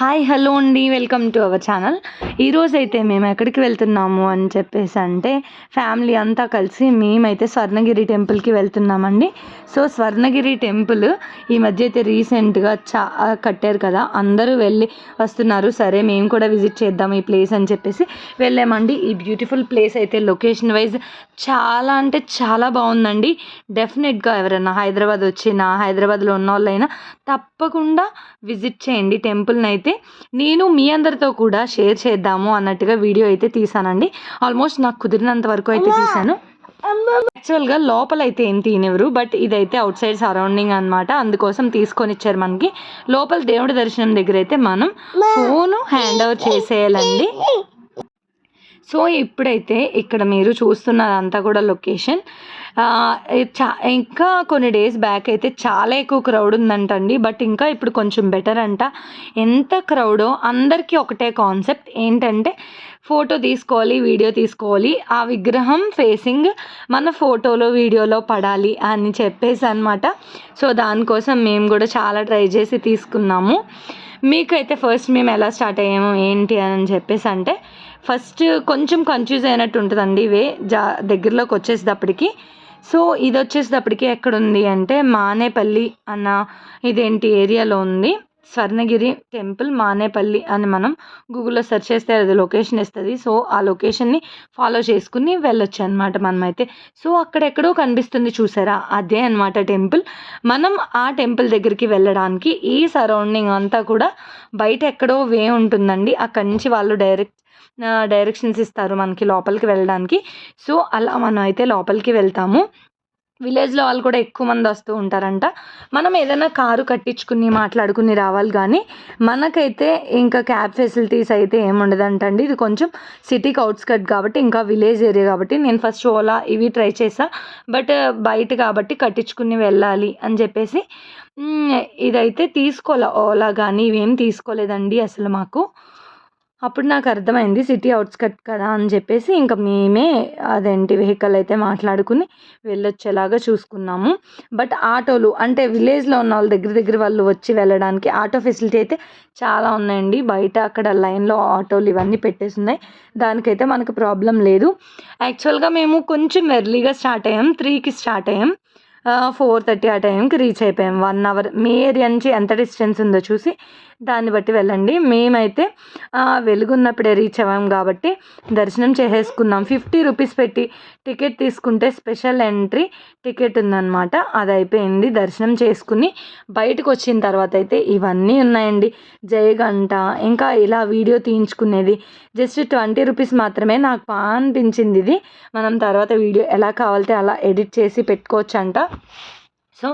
Hi hello అండి. Welcome to our channel. ఈరోజు అయితే మేము ఎక్కడికి వెళ్తున్నాము అని చెప్పేసి అంటే ఫ్యామిలీ అంతా కలిసి మేమైతే స్వర్ణగిరి టెంపుల్కి వెళ్తున్నామండి. సో స్వర్ణగిరి టెంపుల్ ఈ మధ్య అయితే రీసెంట్గా చా కట్టారు కదా. అందరూ వెళ్ళి వస్తున్నారు. సరే మేము కూడా విజిట్ చేద్దాం ఈ ప్లేస్ అని చెప్పేసి వెళ్ళామండి. ఈ బ్యూటిఫుల్ ప్లేస్ అయితే లొకేషన్ వైజ్ చాలా అంటే చాలా బాగుందండి. డెఫినెట్గా ఎవరైనా హైదరాబాద్ వచ్చినా హైదరాబాద్లో ఉన్న వాళ్ళైనా తప్పకుండా విజిట్ చేయండి. టెంపుల్ని అయితే నేను మీ అందరితో కూడా షేర్ చేద్దాము అన్నట్టుగా వీడియో అయితే తీసానండి. ఆల్మోస్ట్ నాకు కుదిరినంత వరకు అయితే తీసాను. యాక్చువల్గా లోపల అయితే ఏం తినేవరు బట్ ఇదైతే అవుట్ సైడ్ సరౌండింగ్ అనమాట అందుకోసం తీసుకొని ఇచ్చారు మనకి. లోపల దేవుడి దర్శనం దగ్గర అయితే మనం ఫోను హ్యాండ్ ఓవర్ చేసేయాలండి. సో ఇప్పుడైతే ఇక్కడ మీరు చూస్తున్నదంతా కూడా లొకేషన్. చా ఇంకా కొన్ని డేస్ బ్యాక్ అయితే చాలా ఎక్కువ క్రౌడ్ ఉందంటండి. బట్ ఇంకా ఇప్పుడు కొంచెం బెటర్ అంట. ఎంత క్రౌడో అందరికీ ఒకటే కాన్సెప్ట్ ఏంటంటే ఫోటో తీసుకోవాలి వీడియో తీసుకోవాలి. ఆ విగ్రహం ఫేసింగ్ మన ఫోటోలో వీడియోలో పడాలి అని చెప్పేసి అనమాట సో దానికోసం మేము కూడా చాలా ట్రై చేసి తీసుకున్నాము. మీకైతే ఫస్ట్ మేము ఎలా స్టార్ట్ అయ్యాము ఏంటి అని చెప్పేసి అంటే ఫస్ట్ కొంచెం కన్ఫ్యూజ్ అయినట్టు ఉంటుందండి ఇవే. జా దగ్గరలోకి వచ్చేసేటప్పటికి. సో ఇది వచ్చేసేటప్పటికి ఎక్కడ ఉంది అంటే మానేపల్లి అన్న ఇదేంటి ఏరియాలో ఉంది. స్వర్ణగిరి టెంపుల్ మానేపల్లి అని మనం గూగుల్లో సెర్చ్ చేస్తే అది లొకేషన్ ఇస్తుంది. సో ఆ లొకేషన్ని ఫాలో చేసుకుని వెళ్ళొచ్చు అనమాట మనమైతే. సో అక్కడెక్కడో కనిపిస్తుంది చూసారా? అదే అనమాట టెంపుల్. మనం ఆ టెంపుల్ దగ్గరికి వెళ్ళడానికి ఈ సరౌండింగ్ అంతా కూడా బయట ఎక్కడో వే ఉంటుందండి. అక్కడి నుంచి వాళ్ళు డైరెక్ట్ డైరెక్షన్స్ ఇస్తారు మనకి లోపలికి వెళ్ళడానికి. సో అలా మనం అయితే లోపలికి వెళ్తాము. విలేజ్లో వాళ్ళు కూడా ఎక్కువ మంది వస్తూ ఉంటారంట. మనం ఏదైనా కారు కట్టించుకుని మాట్లాడుకుని రావాలి కానీ మనకైతే ఇంకా క్యాబ్ ఫెసిలిటీస్ అయితే ఏముండదంటండి ఇది కొంచెం సిటీకి అవుట్స్కట్ కాబట్టి ఇంకా విలేజ్ ఏరియా కాబట్టి నేను ఫస్ట్ ఓలా ఇవి ట్రై చేసా. బట్ బయట కాబట్టి కట్టించుకుని వెళ్ళాలి అని చెప్పేసి ఇదైతే తీసుకోలే ఓలా కానీ ఇవేం తీసుకోలేదండి అసలు మాకు. అప్పుడు నాకు అర్థమైంది సిటీ అవుట్స్కట్ కదా అని చెప్పేసి ఇంకా మేమే అదేంటి వెహికల్ అయితే మాట్లాడుకుని వెళ్ళొచ్చేలాగా చూసుకున్నాము. బట్ ఆటోలు అంటే విలేజ్లో ఉన్న వాళ్ళ దగ్గర దగ్గర వాళ్ళు వచ్చి వెళ్ళడానికి ఆటో ఫెసిలిటీ అయితే చాలా ఉన్నాయండి. బయట అక్కడ లైన్లో ఆటోలు ఇవన్నీ పెట్టేసి ఉన్నాయి దానికైతే మనకు ప్రాబ్లం లేదు. యాక్చువల్గా మేము కొంచెం ఎర్లీగా స్టార్ట్ అయ్యాం. త్రీకి స్టార్ట్ అయ్యాం. ఫోర్ థర్టీ ఆ టైంకి రీచ్ అయిపోయాం. వన్ అవర్ మీ ఏరియా నుంచి ఎంత డిస్టెన్స్ ఉందో చూసి దాన్ని బట్టి వెళ్ళండి. మేమైతే వెలుగున్నప్పుడే రీచ్ అవ్వాం కాబట్టి దర్శనం చేసేసుకున్నాం. ఫిఫ్టీ రూపీస్ పెట్టి టికెట్ తీసుకుంటే స్పెషల్ ఎంట్రీ టికెట్ ఉందన్నమాట. అది అయిపోయింది. దర్శనం చేసుకుని బయటకు వచ్చిన తర్వాత అయితే ఇవన్నీ ఉన్నాయండి. జయగంట ఇంకా ఇలా వీడియో తీయించుకునేది. జస్ట్ ట్వంటీ రూపీస్ మాత్రమే నాకు అనిపించింది ఇది. మనం తర్వాత వీడియో ఎలా కావాలితే అలా ఎడిట్ చేసి పెట్టుకోవచ్చు అంట సో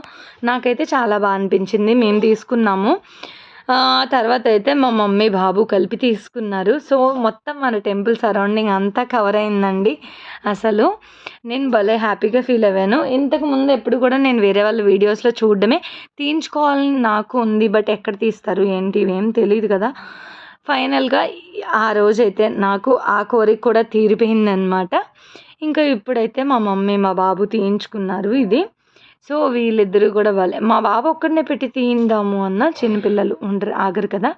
నాకైతే చాలా బాగా అనిపించింది. మేము తీసుకున్నాము. తర్వాత అయితే మా మమ్మీ బాబు కలిపి తీసుకున్నారు. సో మొత్తం మన టెంపుల్ సరౌండింగ్ అంతా కవర్ అయిందండి. అసలు నేను భలే హ్యాపీగా ఫీల్ అయ్యాను. ఇంతకు ముందు ఎప్పుడు కూడా నేను వేరే వాళ్ళ వీడియోస్లో చూడడమే. తీయించుకోవాలని నాకు ఉంది బట్ ఎక్కడ తీస్తారు ఏంటి ఇవేం తెలియదు కదా. ఫైనల్గా ఆ రోజైతే నాకు ఆ కోరిక కూడా తీరిపోయిందనమాట ఇంకా ఇప్పుడైతే మా మమ్మీ మా బాబు తీయించుకున్నారు ఇది. సో వీళ్ళిద్దరూ కూడా వాళ్ళే. మా బాబు ఒక్కడనే పెట్టి తీయిందాము అన్న చిన్నపిల్లలు ఉండరు ఆగరు కదా.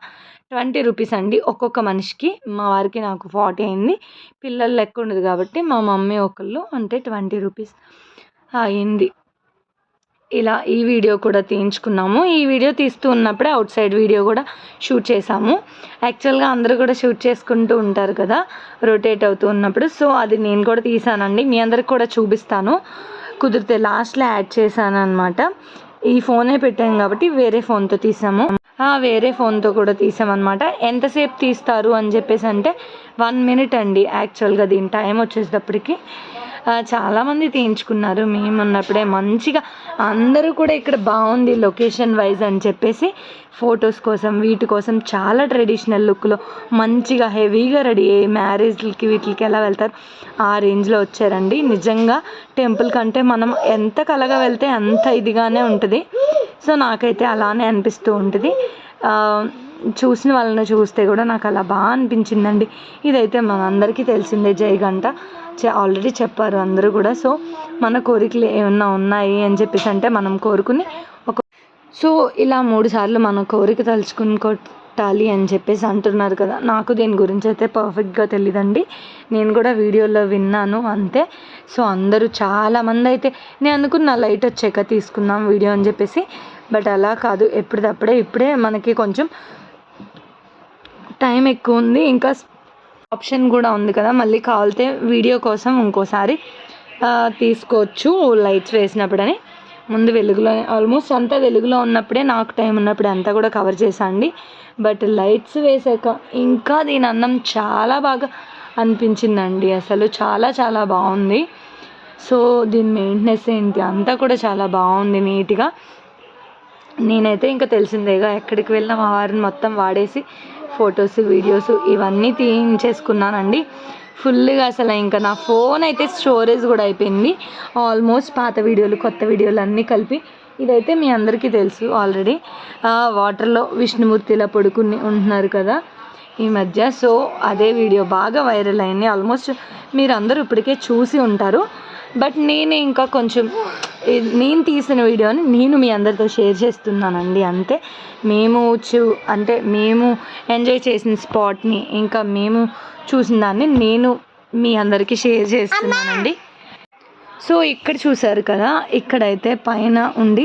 ట్వంటీ రూపీస్ అండి ఒక్కొక్క మనిషికి. మా వారికి నాకు ఫార్టీ అయింది. పిల్లలు లెక్క ఉండదు కాబట్టి మా మమ్మీ ఒకళ్ళు అంటే ట్వంటీ రూపీస్ అయింది. ఇలా ఈ వీడియో కూడా తీయించుకున్నాము. ఈ వీడియో తీస్తూ ఉన్నప్పుడే అవుట్ సైడ్ వీడియో కూడా షూట్ చేసాము యాక్చువల్గా అందరూ కూడా షూట్ చేసుకుంటూ ఉంటారు కదా రొటేట్ అవుతూ ఉన్నప్పుడు. సో అది నేను కూడా తీసానండి. మీ అందరికి కూడా చూపిస్తాను. కుదిరితే లాస్ట్లో యాడ్ చేశాను అనమాట ఈ ఫోనే పెట్టాం కాబట్టి వేరే ఫోన్తో తీసాము. వేరే ఫోన్తో కూడా తీసామన్నమాట. ఎంతసేపు తీస్తారు అని చెప్పేసి అంటే వన్ మినిట్ అండి యాక్చువల్గా దీని టైం వచ్చేటప్పటికి చాలామంది తీయించుకున్నారు. మేము ఉన్నప్పుడే మంచిగా అందరూ కూడా ఇక్కడ బాగుంది లొకేషన్ వైజ్ అని చెప్పేసి ఫొటోస్ కోసం వీటి కోసం చాలా ట్రెడిషనల్ లుక్లో మంచిగా హెవీగా రెడీ అయ్యి మ్యారేజ్లకి వీటికి ఎలా వెళ్తారు ఆ రేంజ్లో వచ్చారండి. నిజంగా టెంపుల్ కంటే మనం ఎంత కలగా వెళ్తే అంత ఇదిగానే ఉంటుంది. సో నాకైతే అలానే అనిపిస్తూ ఉంటుంది. చూసిన వాళ్ళని చూస్తే కూడా నాకు అలా బాగా అనిపించిందండి. ఇదైతే మనందరికీ తెలిసిందే జయగంట ఆల్రెడీ చెప్పారు అందరూ కూడా. సో మన కోరికలు ఏమన్నా ఉన్నాయి అని చెప్పేసి అంటే మనం కోరుకుని ఒక సో ఇలా మూడు సార్లు మన కోరిక తలుచుకుని కట్టాలి అని చెప్పేసి అంటున్నారు కదా. నాకు దీని గురించి అయితే పర్ఫెక్ట్గా తెలియదండి నేను కూడా వీడియోలో విన్నాను అంతే. సో అందరూ చాలామంది అయితే నేను అనుకున్న లైట్ వచ్చాక తీసుకుందాం వీడియో అని చెప్పేసి. బట్ అలా కాదు. ఎప్పటిదప్పుడే ఇప్పుడే మనకి కొంచెం టైం ఎక్కువ ఉంది. ఇంకా ఆప్షన్ కూడా ఉంది కదా మళ్ళీ కావాలితే వీడియో కోసం ఇంకోసారి తీసుకోవచ్చు లైట్స్ వేసినప్పుడని. ముందు వెలుగులో ఆల్మోస్ట్ అంతా వెలుగులో ఉన్నప్పుడే నాకు టైం ఉన్నప్పుడు అంతా కూడా కవర్ చేసా అండి బట్ లైట్స్ వేసాక ఇంకా దీని అందం చాలా బాగా అనిపించిందండి. అసలు చాలా చాలా బాగుంది. సో దీని మెయింటెనెన్స్ ఏంటి అంతా కూడా చాలా బాగుంది నీట్గా. నేనైతే ఇంకా తెలిసిందేగా ఎక్కడికి వెళ్ళినా మా వారిని మొత్తం వాడేసి ఫొటోస్ వీడియోస్ ఇవన్నీ తీయించేసుకున్నానండి. ఫుల్గా అసలు ఇంకా నా ఫోన్ అయితే స్టోరేజ్ కూడా అయిపోయింది. ఆల్మోస్ట్ పాత వీడియోలు కొత్త వీడియోలు అన్నీ కలిపి ఇదైతే మీ అందరికీ తెలుసు ఆల్రెడీ వాటర్లో విష్ణుమూర్తిలా పడుకుని ఉంటున్నారు కదా ఈ మధ్య. సో అదే వీడియో బాగా వైరల్ అయింది. ఆల్మోస్ట్ మీరు అందరూ ఇప్పటికే చూసి ఉంటారు. బట్ నేను ఇంకా కొంచెం నేను తీసిన వీడియోని నేను మీ అందరితో షేర్ చేస్తున్నానండి అంతే. మేము చూ అంటే మేము ఎంజాయ్ చేసిన స్పాట్ని ఇంకా మేము చూసిన దాన్ని నేను మీ అందరికీ షేర్ చేస్తున్నానండి. సో ఇక్కడ చూసారు కదా ఇక్కడైతే పైన ఉండి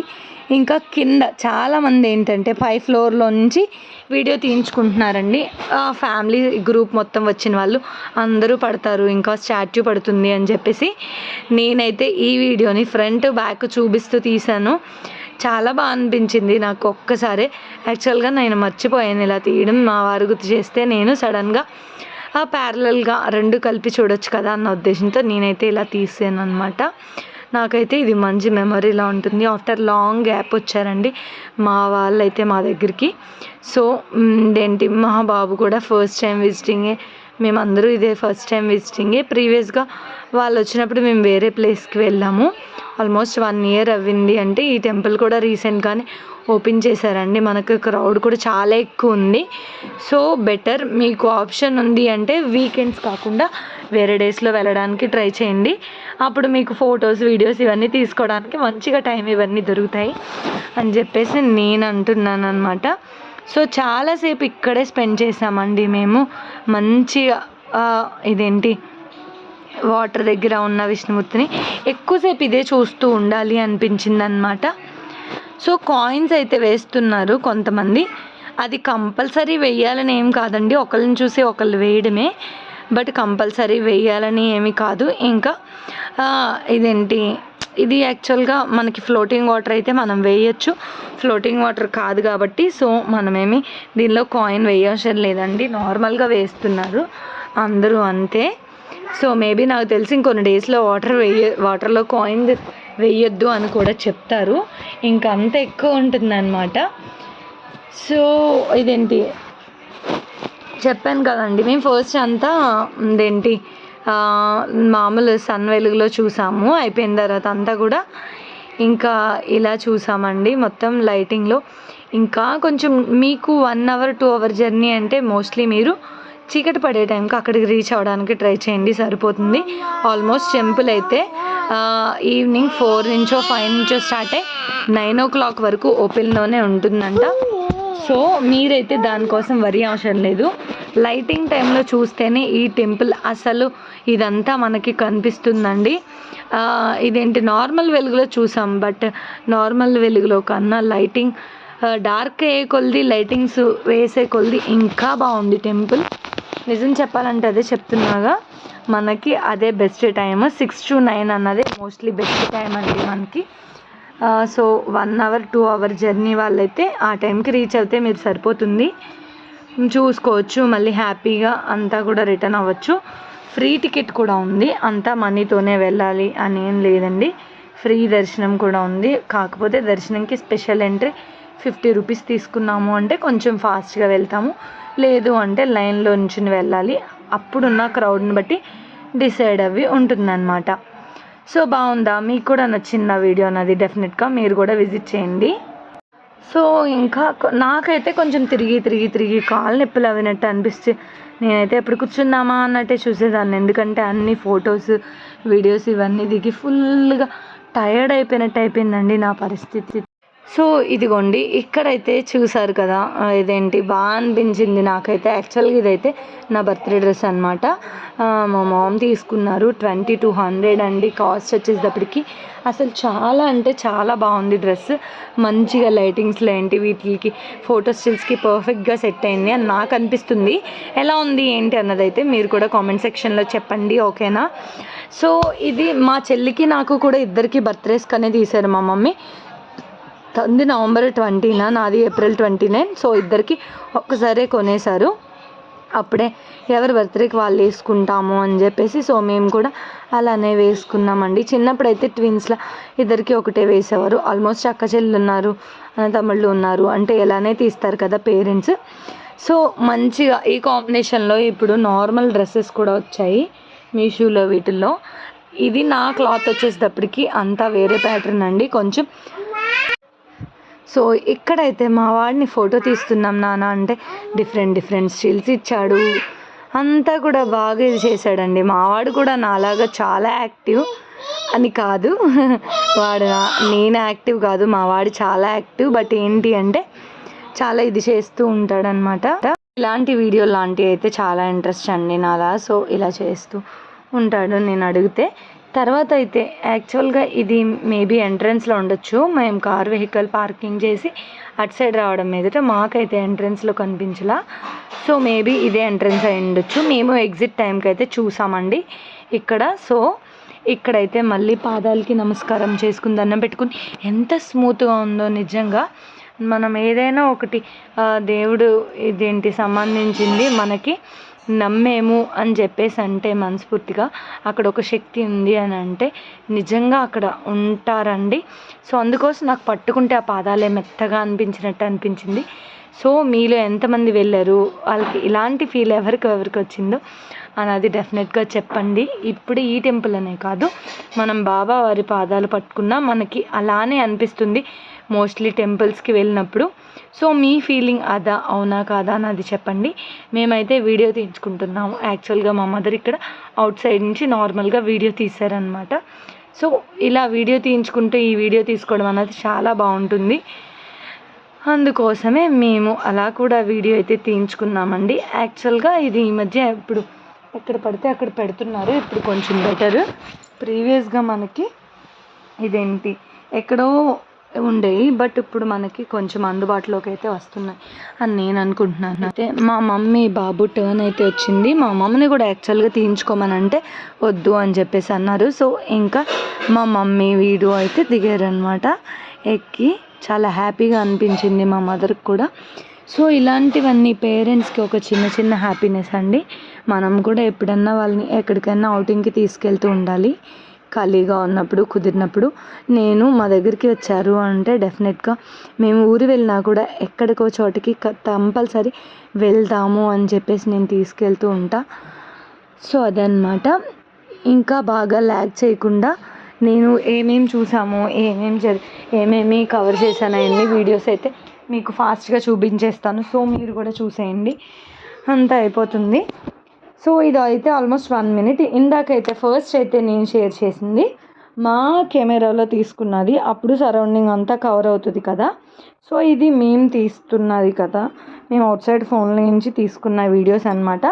ఇంకా కింద చాలామంది ఏంటంటే పై ఫ్లోర్లో నుంచి వీడియో తీయించుకుంటున్నారండి. ఆ ఫ్యామిలీ గ్రూప్ మొత్తం వచ్చిన వాళ్ళు అందరూ పడతారు ఇంకా స్టాచ్యూ పడుతుంది అని చెప్పేసి నేనైతే ఈ వీడియోని ఫ్రంట్ బ్యాక్ చూపిస్తూ తీశాను. చాలా బాగా అనిపించింది నాకు ఒక్కసారి. యాక్చువల్గా నేను మర్చిపోయాను ఇలా తీయడం. మా వారు గుర్తు చేస్తే నేను సడన్గా ఆ ప్యారలల్గా రెండు కలిపి చూడొచ్చు కదా అన్న ఉద్దేశంతో నేనైతే ఇలా తీసాను అనమాట నాకైతే ఇది మంచి మెమరీలా ఉంటుంది. ఆఫ్టర్ లాంగ్ గ్యాప్ వచ్చారండి మా వాళ్ళు అయితే మా దగ్గరికి. సో మ్, ఏంటి మా బాబు కూడా ఫస్ట్ టైం విజిటింగే మేమందరూ ఇదే ఫస్ట్ టైం విజిటింగే ప్రీవియస్గా వాళ్ళు వచ్చినప్పుడు మేము వేరే ప్లేస్కి వెళ్ళాము. ఆల్మోస్ట్ వన్ ఇయర్ అవ్వింది అంటే ఈ టెంపుల్ కూడా రీసెంట్గానే ఓపెన్ చేశారండి. మనకు క్రౌడ్ కూడా చాలా ఎక్కువ ఉంది. సో బెటర్ మీకు ఆప్షన్ ఉంది అంటే వీకెండ్స్ కాకుండా వేరే డేస్లో వెళ్ళడానికి ట్రై చేయండి. అప్పుడు మీకు ఫొటోస్ వీడియోస్ ఇవన్నీ తీసుకోవడానికి మంచిగా టైం ఇవన్నీ దొరుకుతాయి అని చెప్పేసి నేను అంటున్నాను అనమాట సో చాలాసేపు ఇక్కడే స్పెండ్ చేసామండి మేము. మంచిగా ఇదేంటి? వాటర్ దగ్గర ఉన్న విష్ణుమూర్తిని. ఎక్కువసేపు ఇదే చూస్తూ ఉండాలి అనిపించింది అనమాట సో కాయిన్స్ అయితే వేస్తున్నారు కొంతమంది. అది కంపల్సరీ వేయాలని ఏం కాదండి. ఒకళ్ళని చూసి ఒకళ్ళు వేయడమే. బట్ కంపల్సరీ వేయాలని ఏమీ కాదు. ఇంకా ఇదేంటి? ఇది యాక్చువల్గా మనకి ఫ్లోటింగ్ వాటర్ అయితే మనం వేయచ్చు. ఫ్లోటింగ్ వాటర్ కాదు కాబట్టి సో మనమేమి దీనిలో కాయిన్ వేయవసరం లేదండి. నార్మల్గా వేస్తున్నారు. అందరూ అంతే. సో మేబీ నాకు తెలిసి ఇంకొన్ని డేస్లో వాటర్ వేయ వాటర్లో కాయిన్ వేయొద్దు అని కూడా చెప్తారు. ఇంకా అంత ఎక్కువ ఉంటుందన్నమాట. సో ఇదేంటి? చెప్పాను కదండి. మేము ఫస్ట్ అంతా ఇదేంటి? మామూలు సన్ వెలుగులో చూసాము. అయిపోయిన తర్వాత అంతా కూడా ఇంకా ఇలా చూసామండి. మొత్తం లైటింగ్లో. ఇంకా కొంచెం మీకు one hour two hour journey అంటే మోస్ట్లీ మీరు చీకటి పడే టైంకి అక్కడికి రీచ్ అవ్వడానికి ట్రై చేయండి. సరిపోతుంది. ఆల్మోస్ట్ టెంపుల్ అయితే. ఈవినింగ్ ఫోర్ నుంచో ఫైవ్ నుంచో స్టార్ట్ అయ్యి నైన్ ఓ క్లాక్ వరకు ఓపెన్లోనే ఉంటుందంట. సో మీరైతే దానికోసం వరి అవసరం లేదు. లైటింగ్ టైంలో చూస్తేనే ఈ టెంపుల్ అసలు ఇదంతా మనకి కనిపిస్తుందండి. ఇదేంటి నార్మల్ వెలుగులో చూసాం బట్ నార్మల్ వెలుగులో కన్నా లైటింగ్ డార్క్ అయ్యే కొలిది లైటింగ్స్ వేసే కొలది ఇంకా బాగుంది టెంపుల్ నిజం చెప్పాలంటే అదే చెప్తున్నాగా. మనకి అదే best time six to nine అన్నదే మోస్ట్లీ బెస్ట్ టైం అండి మనకి. So one hour two hour journey వాళ్ళైతే ఆ టైంకి రీచ్ అవుతే మీరు సరిపోతుంది. చూసుకోవచ్చు మళ్ళీ హ్యాపీగా అంతా కూడా రిటర్న్ అవ్వచ్చు. ఫ్రీ టికెట్ కూడా ఉంది. అంతా మనీతోనే వెళ్ళాలి అని ఏం లేదండి. ఫ్రీ దర్శనం కూడా ఉంది. కాకపోతే దర్శనంకి స్పెషల్ ఎంట్రీ ఫిఫ్టీ రూపీస్ తీసుకున్నాము అంటే కొంచెం ఫాస్ట్గా వెళ్తాము. లేదు అంటే లైన్లో నుంచి వెళ్ళాలి. అప్పుడున్న క్రౌడ్ని బట్టి డిసైడ్ అవి ఉంటుందన్నమాట. సో బాగుందా? మీకు కూడా నచ్చిందా వీడియో అన్నది డెఫినెట్గా మీరు కూడా విజిట్ చేయండి. సో ఇంకా నాకైతే కొంచెం తిరిగి తిరిగి తిరిగి కాళ్ళు నొప్పులు అవినట్టు అనిపిస్తే నేనైతే ఎప్పుడు కూర్చుందామా అన్నట్టే చూసేదాన్ని. ఎందుకంటే అన్ని ఫొటోస్ వీడియోస్ ఇవన్నీ దిగి ఫుల్గా టయర్డ్ అయిపోయినట్టు అయిపోయిందండి నా పరిస్థితి. సో ఇదిగోండి ఇక్కడైతే చూసారు కదా ఇదేంటి బాగా అనిపించింది నాకైతే. యాక్చువల్గా ఇదైతే నా బర్త్డే డ్రెస్ అనమాట మా మామ్ తీసుకున్నారు ట్వంటీ టూ హండ్రెడ్ అండి కాస్ట్ వచ్చేటప్పటికి అసలు చాలా అంటే చాలా బాగుంది డ్రెస్. మంచిగా లైటింగ్స్లో ఏంటి వీటికి ఫోటో స్టిల్స్కి పర్ఫెక్ట్గా సెట్ అయింది అని నాకు అనిపిస్తుంది. ఎలా ఉంది ఏంటి అన్నదైతే మీరు కూడా కామెంట్ సెక్షన్లో చెప్పండి ఓకేనా? సో ఇది మా చెల్లికి నాకు కూడా ఇద్దరికి బర్త్డేస్కనే తీశారు మా మమ్మీ. తంది నవంబర్ ట్వంటీనా? నాది ఏప్రిల్ ట్వంటీ నైన్ సో ఇద్దరికి ఒక్కసారే కొనేశారు. అప్పుడే ఎవరి బర్త్డేకి వాళ్ళు వేసుకుంటాము అని చెప్పేసి సో మేము కూడా అలానే వేసుకున్నామండి. చిన్నప్పుడైతే ట్విన్స్లో ఇద్దరికి ఒకటే వేసేవారు. ఆల్మోస్ట్ అక్క చెల్లెలు ఉన్నారు అన్న తమ్ముళ్ళు ఉన్నారు. అంటే ఎలానే తీస్తారు కదా పేరెంట్స్ సో మంచిగా ఈ కాంబినేషన్లో ఇప్పుడు నార్మల్ డ్రెస్సెస్ కూడా వచ్చాయి మీషోలో వీటిల్లో. ఇది నా క్లాత్ వచ్చేటప్పటికి అంతా వేరే ప్యాటర్న్ అండి. కొంచెం సో ఇక్కడైతే మా వాడిని ఫోటో తీస్తున్నాం నాన్న అంటే డిఫరెంట్ డిఫరెంట్ స్టిల్స్ ఇచ్చాడు. అంతా కూడా బాగా ఇది చేశాడండి. మావాడు కూడా నాలాగా చాలా యాక్టివ్ అని కాదు. వాడు నేను యాక్టివ్ కాదు. మావాడు చాలా యాక్టివ్. బట్ ఏంటి అంటే చాలా ఇది చేస్తూ ఉంటాడనమాట ఇలాంటి వీడియో లాంటివి అయితే చాలా ఇంట్రెస్ట్ అండి నాలా. సో ఇలా చేస్తూ ఉంటాడు. నేను అడిగితే తర్వాత అయితే యాక్చువల్గా ఇది మేబీ ఎంట్రన్స్లో ఉండొచ్చు. మేము కార్ వెహికల్ పార్కింగ్ చేసి అటు సైడ్ రావడం మీదట మాకైతే ఎంట్రన్స్లో కనిపించలా. సో మేబీ ఇదే ఎంట్రన్స్ అయి ఉండొచ్చు. మేము ఎగ్జిట్ టైంకి అయితే చూసామండి ఇక్కడ. సో ఇక్కడైతే మళ్ళీ పాదాలకి నమస్కారం చేసుకుని దండం పెట్టుకుని ఎంత స్మూత్గా ఉందో నిజంగా. మనం ఏదైనా ఒకటి దేవుడు ఇదేంటి సంబంధించింది మనకి నమ్మేము అని చెప్పేసి అంటే మనస్ఫూర్తిగా అక్కడ ఒక శక్తి ఉంది అని అంటే నిజంగా అక్కడ ఉంటారండి. సో అందుకోసం నాకు పట్టుకుంటే ఆ పాదాలే మెత్తగా అనిపించినట్టు అనిపించింది. సో మీలో ఎంతమంది వెళ్ళారు? వాళ్ళకి ఇలాంటి ఫీల్ ఎవరికి ఎవరికి వచ్చిందో అనేది డెఫినెట్గా చెప్పండి. ఇప్పుడు ఈ టెంపుల్ అనే కాదు మనం బాబా వారి పాదాలు పట్టుకున్నా మనకి అలానే అనిపిస్తుంది. మోస్ట్లీ టెంపుల్స్కి వెళ్ళినప్పుడు సో మీ ఫీలింగ్ అదా అవునా కాదా అన్నది చెప్పండి. మేమైతే వీడియో తీయించుకుంటున్నాము. యాక్చువల్గా మా మదర్ ఇక్కడ అవుట్ సైడ్ నుంచి నార్మల్గా వీడియో తీశారనమాట సో ఇలా వీడియో తీయించుకుంటే ఈ వీడియో తీసుకోవడం అనేది చాలా బాగుంటుంది. అందుకోసమే మేము అలా కూడా వీడియో అయితే తీయించుకున్నామండి. యాక్చువల్గా ఇది ఈ మధ్య ఇప్పుడు ఎక్కడ పడితే అక్కడ పెడుతున్నారు. ఇప్పుడు కొంచెం బెటర్ ప్రీవియస్గా మనకి ఇదేంటి? ఎక్కడో ఉండేవి బట్ ఇప్పుడు మనకి కొంచెం అందుబాటులోకి అయితే వస్తున్నాయి అని నేను అనుకుంటున్నాను. అయితే మా మమ్మీ బాబు టర్న్ అయితే వచ్చింది. మా మమ్మీని కూడా యాక్చువల్గా తీయించుకోమని అంటే వద్దు అని చెప్పేసి అన్నారు. సో ఇంకా మా మమ్మీ వీడియో అయితే దిగారనమాట ఎక్కి చాలా హ్యాపీగా అనిపించింది మా మదర్కి కూడా. సో ఇలాంటివన్నీ పేరెంట్స్కి ఒక చిన్న చిన్న హ్యాపీనెస్ అండి. మనం కూడా ఎప్పుడన్నా వాళ్ళని ఎక్కడికైనా అవుటింగ్కి తీసుకెళ్తూ ఉండాలి. ఖాళీగా ఉన్నప్పుడు కుదిరినప్పుడు నేను మా దగ్గరికి వచ్చారు అంటే డెఫినెట్గా మేము ఊరు వెళ్ళినా కూడా ఎక్కడికో చోటికి కంపల్సరీ వెళ్దాము అని చెప్పేసి నేను తీసుకెళ్తూ ఉంటా. సో అదనమాట ఇంకా బాగా ల్యాగ్ చేయకుండా నేను ఏమేమి చూసామో ఏమేమి జరి ఏమేమి కవర్ చేశాను అవన్నీ వీడియోస్ అయితే మీకు ఫాస్ట్గా చూపించేస్తాను. సో మీరు కూడా చూసేయండి. అంతా అయిపోతుంది. సో ఇది అయితే ఆల్మోస్ట్ వన్ మినిట్. ఇందాకైతే ఫస్ట్ అయితే నేను షేర్ చేసింది మా కెమెరాలో తీసుకున్నది. అప్పుడు సరౌండింగ్ అంతా కవర్ అవుతుంది కదా. సో ఇది మేము తీస్తున్నది కదా. మేము అవుట్ సైడ్ ఫోన్ల నుంచి తీసుకున్న వీడియోస్ అన్నమాట.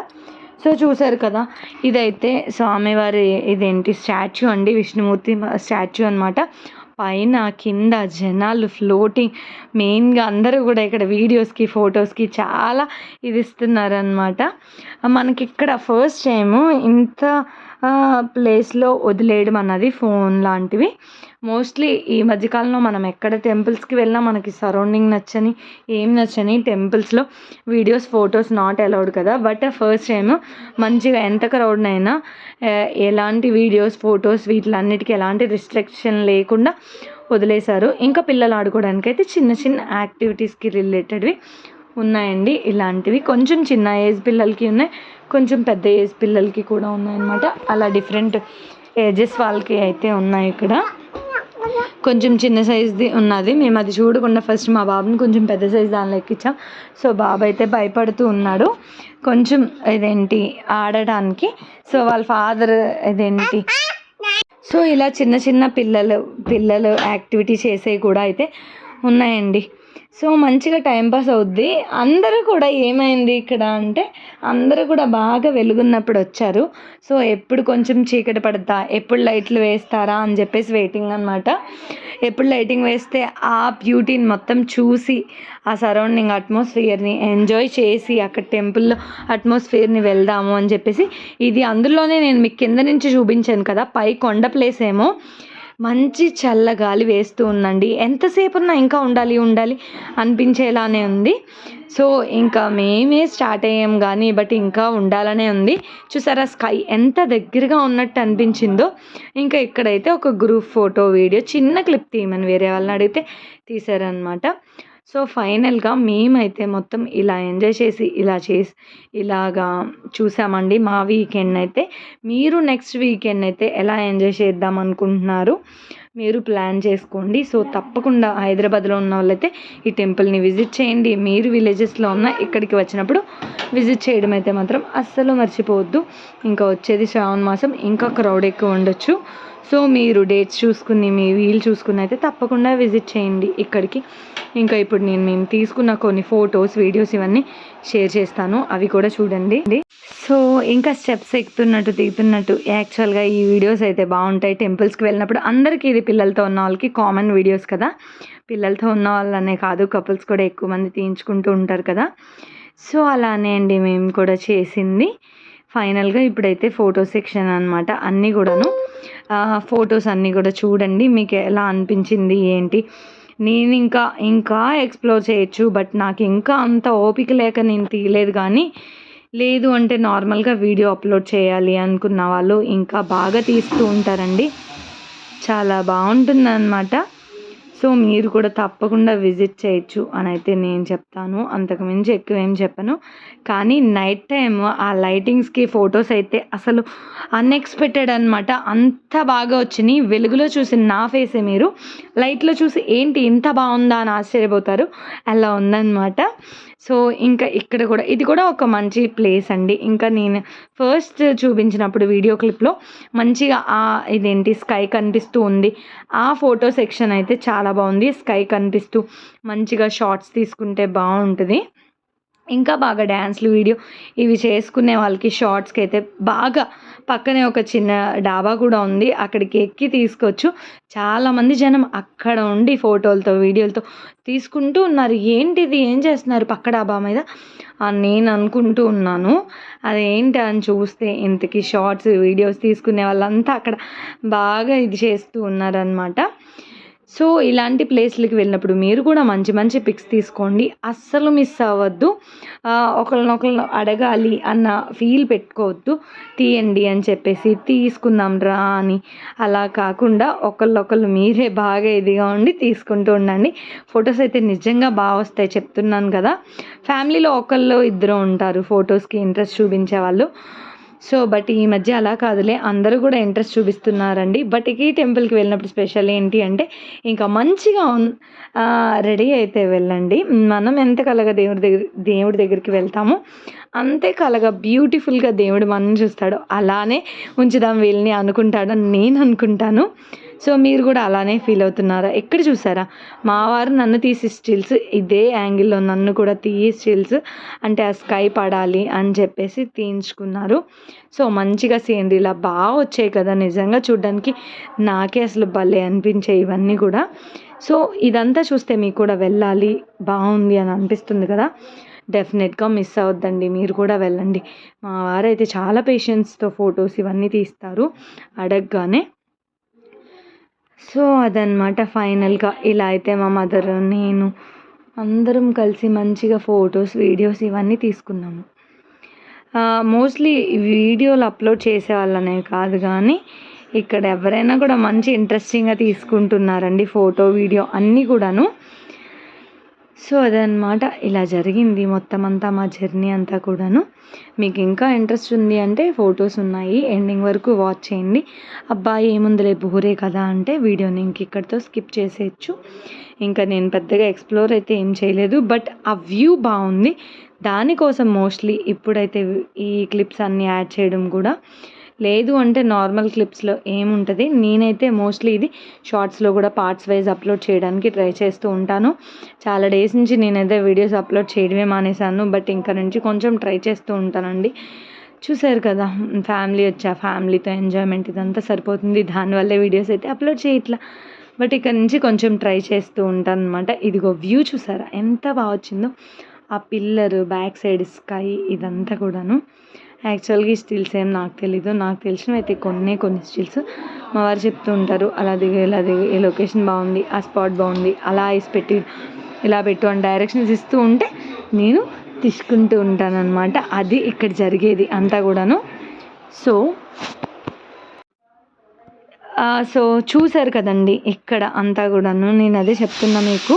సో చూసారు కదా ఇదైతే స్వామివారి ఇదేంటి స్టాచ్యూ అండి? విష్ణుమూర్తి స్టాచ్యూ అనమాట పైన కింద జనాలు ఫ్లోటింగ్ మెయిన్గా అందరూ కూడా ఇక్కడ వీడియోస్కి ఫొటోస్కి చాలా ఇది ఇస్తున్నారనమాట మనకి ఇక్కడ ఫస్ట్ టైము ఇంత ప్లేస్లో వదిలేయడం అన్నది ఫోన్ లాంటివి. మోస్ట్లీ ఈ మధ్యకాలంలో మనం ఎక్కడ టెంపుల్స్కి వెళ్ళినా మనకి సరౌండింగ్ నచ్చని ఏం నచ్చని టెంపుల్స్లో వీడియోస్ ఫొటోస్ నాట్ అలౌడ్ కదా. బట్ ఫస్ట్ టైం మంచిగా ఎంత క్రౌడ్నైనా ఎలాంటి వీడియోస్ ఫొటోస్ వీటిలన్నిటికీ ఎలాంటి రిస్ట్రిక్షన్ లేకుండా వదిలేశారు. ఇంకా పిల్లలు ఆడుకోవడానికి అయితే చిన్న చిన్న యాక్టివిటీస్కి రిలేటెడ్వి ఉన్నాయండి. ఇలాంటివి కొంచెం చిన్న ఏజ్ పిల్లలకి ఉన్నాయి. కొంచెం పెద్ద ఏజ్ పిల్లలకి కూడా ఉన్నాయన్నమాట. అలా డిఫరెంట్ ఏజెస్ వాళ్ళకి అయితే ఉన్నాయి ఇక్కడ. కొంచెం చిన్న సైజ్ది ఉన్నది. మేము అది చూడకుండా ఫస్ట్ మా బాబుని కొంచెం పెద్ద సైజ్ దానిలో ఎక్కించాం. సో బాబు అయితే భయపడుతూ ఉన్నాడు. కొంచెం ఇదేంటి ఆడడానికి. సో వాళ్ళ ఫాదర్ ఇదేంటి? సో ఇలా చిన్న చిన్న పిల్లలు పిల్లలు యాక్టివిటీ చేసేవి కూడా అయితే ఉన్నాయండి. సో మంచిగా టైంపాస్ అవుద్ది. అందరూ కూడా ఏమైంది ఇక్కడ అంటే అందరూ కూడా బాగా వెలుగున్నప్పుడు వచ్చారు. సో ఎప్పుడు కొంచెం చీకటి పడతా ఎప్పుడు లైట్లు వేస్తారా అని చెప్పేసి వెయిటింగ్ అనమాట ఎప్పుడు లైటింగ్ వేస్తే ఆ బ్యూటీని మొత్తం చూసి ఆ సరౌండింగ్ అట్మాస్ఫియర్ని ఎంజాయ్ చేసి అక్కడ టెంపుల్లో అట్మాస్ఫియర్ని వెళ్దాము అని చెప్పేసి ఇది అందులోనే నేను మీకు కింద నుంచి చూపించాను కదా పై కొండ ప్లేస్ ఏమో. మంచి చల్ల గాలి వేస్తూ ఉందండి. ఎంతసేపు ఉన్నా ఇంకా ఉండాలి ఉండాలి అనిపించేలానే ఉంది. సో ఇంకా మేమే స్టార్ట్ అయ్యాం కానీ బట్ ఇంకా ఉండాలనే ఉంది. చూసారా స్కై ఎంత దగ్గరగా ఉన్నట్టు అనిపించిందో. ఇంకా ఇక్కడైతే ఒక గ్రూప్ ఫోటో వీడియో చిన్న క్లిప్ తీయమని వేరే వాళ్ళని అడిగితే తీశారనమాట సో ఫైనల్గా మేమైతే మొత్తం ఇలా ఎంజాయ్ చేసి ఇలా చేసి ఇలాగా చూసామండి మా వీకెండ్ అయితే. మీరు నెక్స్ట్ వీకెండ్ అయితే ఎలా ఎంజాయ్ చేద్దాం అనుకుంటున్నారు? మీరు ప్లాన్ చేసుకోండి. సో తప్పకుండా హైదరాబాద్లో ఉన్న వాళ్ళైతే ఈ టెంపుల్ని విజిట్ చేయండి. మీరు విలేజెస్లో ఉన్న ఇక్కడికి వచ్చినప్పుడు విజిట్ చేయడం అయితే మాత్రం అస్సలు మర్చిపోవద్దు. ఇంకా వచ్చేది శ్రావణ మాసం. ఇంకా క్రౌడ్ ఎక్కువ ఉండొచ్చు. సో మీరు డేట్స్ చూసుకుని మీ వీలు చూసుకుని అయితే తప్పకుండా విజిట్ చేయండి ఇక్కడికి. ఇంకా ఇప్పుడు నేను మేము తీసుకున్న కొన్ని ఫొటోస్ వీడియోస్ ఇవన్నీ షేర్ చేస్తాను. అవి కూడా చూడండి. సో ఇంకా స్టెప్స్ ఎక్కుతున్నట్టు దిగుతున్నట్టు యాక్చువల్గా ఈ వీడియోస్ అయితే బాగుంటాయి. టెంపుల్స్కి వెళ్ళినప్పుడు అందరికీ ఇది పిల్లలతో ఉన్న వాళ్ళకి కామన్ వీడియోస్ కదా. పిల్లలతో ఉన్న వాళ్ళనే కాదు కపుల్స్ కూడా ఎక్కువ మంది తీయించుకుంటూ ఉంటారు కదా. సో అలానే అండి మేము కూడా చేసింది. ఫైనల్గా ఇప్పుడైతే ఫోటో సెక్షన్ అనమాట అన్నీ కూడాను. ఫొటోస్ అన్నీ కూడా చూడండి మీకు ఎలా అనిపించింది ఏంటి? నేను ఇంకా ఇంకా ఎక్స్ప్లోర్ చేయొచ్చు బట్ నాకు ఇంకా అంత ఓపిక లేక నేను తీయలేదు కానీ లేదు అంటే నార్మల్గా వీడియో అప్లోడ్ చేయాలి అనుకున్న వాళ్ళు ఇంకా బాగా తీస్తూ ఉంటారండి. చాలా బాగుంటుంది సో మీరు కూడా తప్పకుండా విజిట్ చేయొచ్చు అని అయితే నేను చెప్తాను. అంతకుమించి ఎక్కువ ఏం చెప్పను. కానీ నైట్ టైం ఆ లైటింగ్స్కి ఫొటోస్ అయితే అసలు అన్ఎక్స్పెక్టెడ్ అనమాట అంత బాగా వచ్చినాయి. వెలుగులో చూసి నా ఫేసే మీరు. లైట్లో చూసి ఏంటి ఇంత బాగుందా అని ఆశ్చర్యపోతారు. అలా ఉందన్నమాట. సో ఇంకా ఇక్కడ కూడా ఇది కూడా ఒక మంచి ప్లేస్ అండి. ఇంకా నేను ఫస్ట్ చూపించినప్పుడు వీడియో క్లిప్లో మంచిగా ఆ ఇదేంటి స్కై కనిపిస్తూ ఉంది. ఆ ఫోటో సెక్షన్ అయితే చాలా బాగుంది. స్కై కనిపిస్తూ మంచిగా షార్ట్స్ తీసుకుంటే బాగుంటుంది. ఇంకా బాగా డ్యాన్స్లు వీడియో ఇవి చేసుకునే వాళ్ళకి షార్ట్స్కి అయితే బాగా పక్కనే ఒక చిన్న డాబా కూడా ఉంది. అక్కడికి ఎక్కి తీసుకోవచ్చు. చాలామంది జనం అక్కడ ఉండి ఫోటోలతో వీడియోలతో తీసుకుంటూ ఉన్నారు. ఏంటిది? ఏం చేస్తున్నారు పక్క డాబా మీద? నేను అనుకుంటూ ఉన్నాను. అదేంటి అని చూస్తే ఇంతకీ షార్ట్స్ వీడియోస్ తీసుకునే వాళ్ళంతా అక్కడ బాగా ఇది చేస్తూ ఉన్నారనమాట సో ఇలాంటి ప్లేస్లకి వెళ్ళినప్పుడు మీరు కూడా మంచి మంచి పిక్స్ తీసుకోండి. అస్సలు మిస్ అవ్వద్దు. ఒకరినొకరు అడగాలి అన్న ఫీల్ పెట్టుకోవద్దు. తీయండి అని చెప్పేసి తీసుకుందాం రా అని. అలా కాకుండా ఒకళ్ళొకళ్ళు మీరే బాగా ఇదిగా ఉండి తీసుకుంటూ ఉండండి. ఫొటోస్ అయితే నిజంగా బాగా వస్తాయి చెప్తున్నాను కదా. ఫ్యామిలీలో ఒకళ్ళు ఇద్దరు ఉంటారు ఫొటోస్కి ఇంట్రెస్ట్ చూపించే వాళ్ళు. సో బట్ ఈ మధ్య అలా కాదులే. అందరూ కూడా ఇంట్రెస్ట్ చూపిస్తున్నారండి. బట్ ఈ టెంపుల్కి వెళ్ళినప్పుడు స్పెషల్ ఏంటి అంటే ఇంకా మంచిగా రెడీ అయితే వెళ్ళండి. మనం ఎంత కలగా దేవుడి దగ్గర దేవుడి దగ్గరికి వెళ్తామో అంతే కలగా బ్యూటిఫుల్గా దేవుడు మనం చూస్తాడు. అలానే ఉంచుదాం వీళ్ళని అనుకుంటాడని నేను అనుకుంటాను. సో మీరు కూడా అలానే ఫీల్ అవుతున్నారా? ఎక్కడ చూసారా? మా వారు నన్ను తీసి స్టిల్స్ ఇదే యాంగిల్లో నన్ను కూడా తీయి స్టిల్స్ అంటే ఆ స్కై పడాలి అని చెప్పేసి తీయించుకున్నారు. సో మంచిగా సీనరీలా బాగా వచ్చాయి కదా నిజంగా చూడడానికి. నాకే అసలు భలే అనిపించే ఇవన్నీ కూడా. సో ఇదంతా చూస్తే మీకు కూడా వెళ్ళాలి బాగుంది అని అనిపిస్తుంది కదా. డెఫినెట్గా మిస్ అవద్దండి మీరు కూడా వెళ్ళండి. మా వారైతే చాలా పేషెన్స్తో ఫొటోస్ ఇవన్నీ తీస్తారు అడగగానే. సో అదనమాట ఫైనల్గా. ఇలా అయితే మా మదర్ నేను అందరం కలిసి మంచిగా ఫొటోస్ వీడియోస్ ఇవన్నీ తీసుకున్నాము. మోస్ట్లీ వీడియోలు అప్లోడ్ చేసే వాళ్ళనే కాదు కానీ ఇక్కడ ఎవరైనా కూడా మంచి ఇంట్రెస్టింగ్గా తీసుకుంటున్నారండి ఫోటో వీడియో అన్నీ కూడాను. సో అదనమాట ఇలా జరిగింది మొత్తం అంతా మా జర్నీ అంతా కూడాను. మీకు ఇంకా ఇంట్రెస్ట్ ఉంది అంటే ఫొటోస్ ఉన్నాయి ఎండింగ్ వరకు వాచ్ చేయండి. అబ్బాయి ఏముందిలే బోరే కదా అంటే వీడియోని ఇంక ఇక్కడితో స్కిప్ చేసేయచ్చు. ఇంకా నేను పెద్దగా ఎక్స్ప్లోర్ అయితే ఏం చేయలేదు బట్ ఆ వ్యూ బాగుంది. దానికోసం మోస్ట్లీ ఇప్పుడైతే ఈ క్లిప్స్ అన్నీ యాడ్ చేయడం కూడా లేదు అంటే నార్మల్ క్లిప్స్లో ఏముంటుంది. నేనైతే మోస్ట్లీ ఇది షార్ట్స్లో కూడా పార్ట్స్ వైజ్ అప్లోడ్ చేయడానికి ట్రై చేస్తూ ఉంటాను. చాలా డేస్ నుంచి నేనైతే వీడియోస్ అప్లోడ్ చేయడమే మానేశాను. బట్ ఇంకా నుంచి కొంచెం ట్రై చేస్తూ ఉంటానండి. చూసారు కదా ఫ్యామిలీ వచ్చా ఫ్యామిలీతో ఎంజాయ్మెంట్ ఇదంతా సరిపోతుంది. దానివల్లే వీడియోస్ అయితే అప్లోడ్ చేయట్లా. బట్ ఇక్కడ నుంచి కొంచెం ట్రై చేస్తూ ఉంటాను అనమాట ఇదిగో వ్యూ చూసారా? ఎంత బాగా వచ్చిందో. ఆ పిల్లరు బ్యాక్ సైడ్ స్కై ఇదంతా కూడాను. యాక్చువల్గా ఈ స్టిల్స్ ఏం నాకు తెలీదు. నాకు తెలిసినవి అయితే కొన్ని కొన్ని స్టిల్స్. మా వారు చెప్తూ ఉంటారు అలా దిగు ఇలా దిగు ఈ లొకేషన్ బాగుంది ఆ స్పాట్ బాగుంది అలా ఐస్ పెట్టి ఇలా పెట్టు అని డైరెక్షన్స్ ఇస్తూ ఉంటే నేను తీసుకుంటూ ఉంటాను అనమాట అది ఇక్కడ జరిగేది అంతా కూడాను. సో సో చూసారు కదండి ఇక్కడ అంతా కూడాను. నేను అదే చెప్తున్నా మీకు.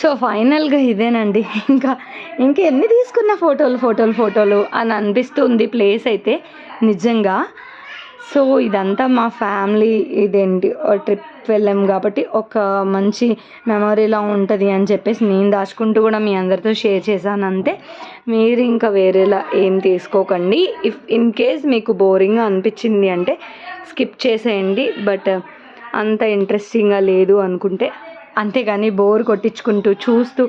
సో ఫైనల్గా ఇదేనండి. ఇంకా ఇంకా ఎన్ని తీసుకున్న ఫోటోలు ఫోటోలు ఫోటోలు అని అనిపిస్తుంది ప్లేస్ అయితే నిజంగా. సో ఇదంతా మా ఫ్యామిలీ ఇదేంటి ట్రిప్ వెళ్ళాం కాబట్టి ఒక మంచి మెమొరీలా ఉంటుంది అని చెప్పేసి నేను దాచుకుంటూ కూడా మీ అందరితో షేర్ చేశాను అంతే. మీరు ఇంకా వేరేలా ఏం తీసుకోకండి. ఇఫ్ ఇన్ కేస్ మీకు బోరింగ్గా అనిపించింది అంటే స్కిప్ చేసేయండి. బట్ అంత ఇంట్రెస్టింగ్గా లేదు అనుకుంటే అంతేగాని బోర్ కొట్టించుకుంటూ చూస్తూ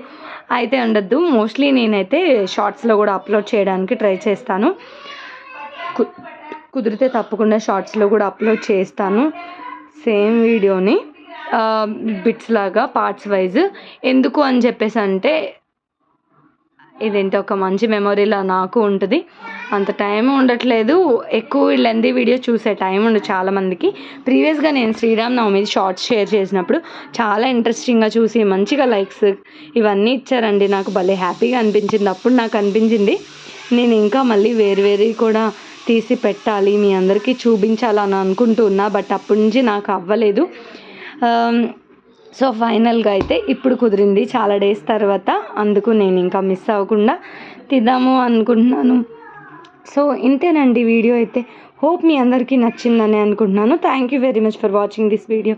అయితే ఉండద్దు. మోస్ట్లీ నేనైతే షార్ట్స్లో కూడా అప్లోడ్ చేయడానికి ట్రై చేస్తాను. కు- కుదిరితే తప్పకుండా షార్ట్స్లో కూడా అప్లోడ్ చేస్తాను. సేమ్ వీడియోని బిట్స్ లాగా పార్ట్స్ వైజ్ ఎందుకు అని చెప్పేసి అంటే ఇదేంటి ఒక మంచి మెమొరీలా నాకు ఉంటుంది. అంత టైం ఉండట్లేదు. ఎక్కువ లెందీ వీడియో చూసే టైం ఉండదు చాలామందికి ప్రీవియస్గా నేను శ్రీరామ్ నవమి షార్ట్స్ షేర్ చేసినప్పుడు చాలా ఇంట్రెస్టింగ్గా చూసి మంచిగా లైక్స్ ఇవన్నీ ఇచ్చారండి. నాకు భలే హ్యాపీగా అనిపించింది. అప్పుడు నాకు అనిపించింది నేను ఇంకా మళ్ళీ వేరు వేరు కూడా తీసి పెట్టాలి మీ అందరికీ చూపించాలని అనుకుంటున్నా బట్ అప్పటి నుంచి నాకు అవ్వలేదు. సో ఫైనల్గా అయితే ఇప్పుడు కుదిరింది చాలా డేస్ తర్వాత అందుకు నేను ఇంకా మిస్ అవ్వకుండా తిద్దాము అనుకుంటున్నాను. సో ఇంతేనండి వీడియో అయితే. హోప్ మీ అందరికీ నచ్చిందని అనుకుంటున్నాను. Thank you very much for watching this video